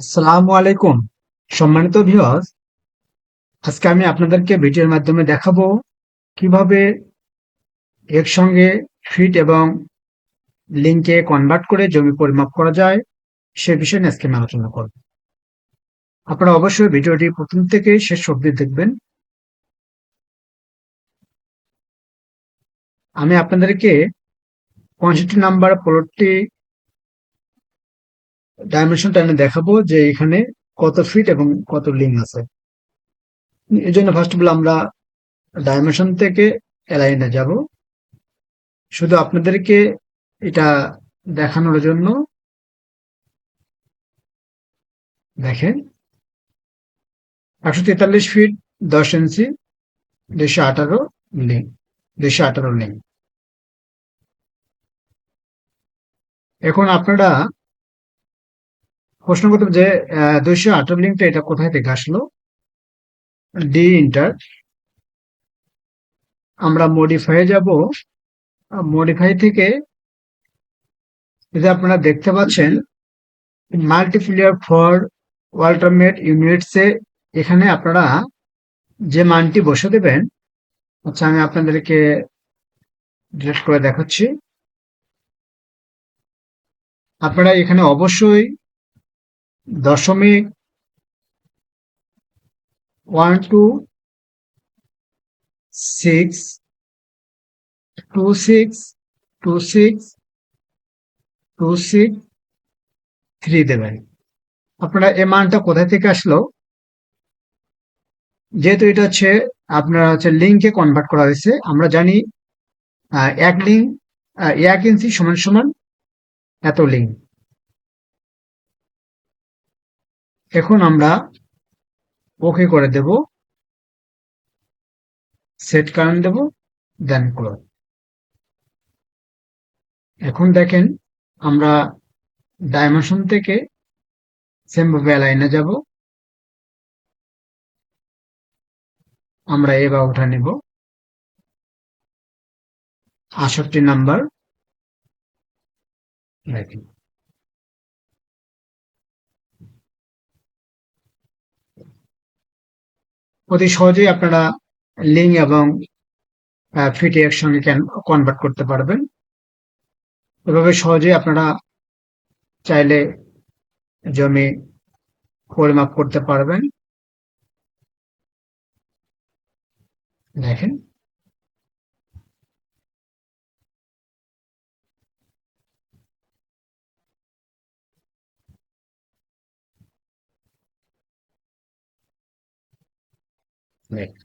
আসসালামু আলাইকুম। সম্মানিত ভিউয়ার্স আজকে আমি আপনাদেরকে ভিডিওর মাধ্যমে দেখাবো কীভাবে একসঙ্গে ফিট এবং লিঙ্কে কনভার্ট করে জমি পরিমাপ করা যায়, সে বিষয়ে নিয়ে আজকে আমি আলোচনা করব। আপনারা অবশ্যই ভিডিওটি প্রথম থেকে শেষ অবধি দেখবেন। আমি আপনাদেরকে পঁয়ষট্টি নাম্বার প্লটটি ডাইমেনশনটা আমি দেখাবো যে এখানে কত ফিট এবং কত লিঙ্ক আছে। এই জন্য ফার্স্ট অফ অল আমরা ডাইমেনশন থেকে অ্যালাইনে যাব। শুধু আপনাদেরকে এটা দেখানোর জন্য দেখেন, একশো তেতাল্লিশ ফিট দশ ইঞ্চি দুশো আঠারো লিঙ্ক দুশো আঠারো লিঙ্ক এখন আপনারা প্রশ্ন করতে যে দুইশো আঠারো লিঙ্কটা এটা কোথায় থেকে আসলো? D enter. আমরা মডিফাই যাব। মডিফাই থেকে যে আপনারা দেখতে পাচ্ছেন মাল্টিপ্লিয়ার ফর ওয়াল্টারমেট ইউনিটসে এখানে আপনারা যে মানটি বসে দেবেন আচ্ছা আমি আপনাদেরকে ডিলেট করে দেখাচ্ছি। আপনারা এখানে অবশ্যই দশমিক one two six two six two six two six three দেবেন আপনারা এই মানটা কোথায় থেকে আসলো? যেহেতু এটা হচ্ছে আপনার হচ্ছে লিঙ্কে কনভার্ট করা হয়েছে, আমরা জানি এক লিঙ্ক এক ইঞ্চি সমান সমান এত লিঙ্ক এখন আমরা ওকে করে দেব। সেট কারেন্ট দেব দেন ক্লোজ এখন দেখেন আমরা ডাইমেনশন থেকে সেমভাবে অ্যালাইনে যাব। আমরা এ বা উঠা নেব। আষট্টি নাম্বার দেখেন অতি সহজেই আপনারা লিঙ্ক এবং ফিটে একসঙ্গে কনভার্ট করতে পারবেন। এভাবে সহজেই আপনারা চাইলে জমি পরিমাপ করতে পারবেন। দেখেন। Next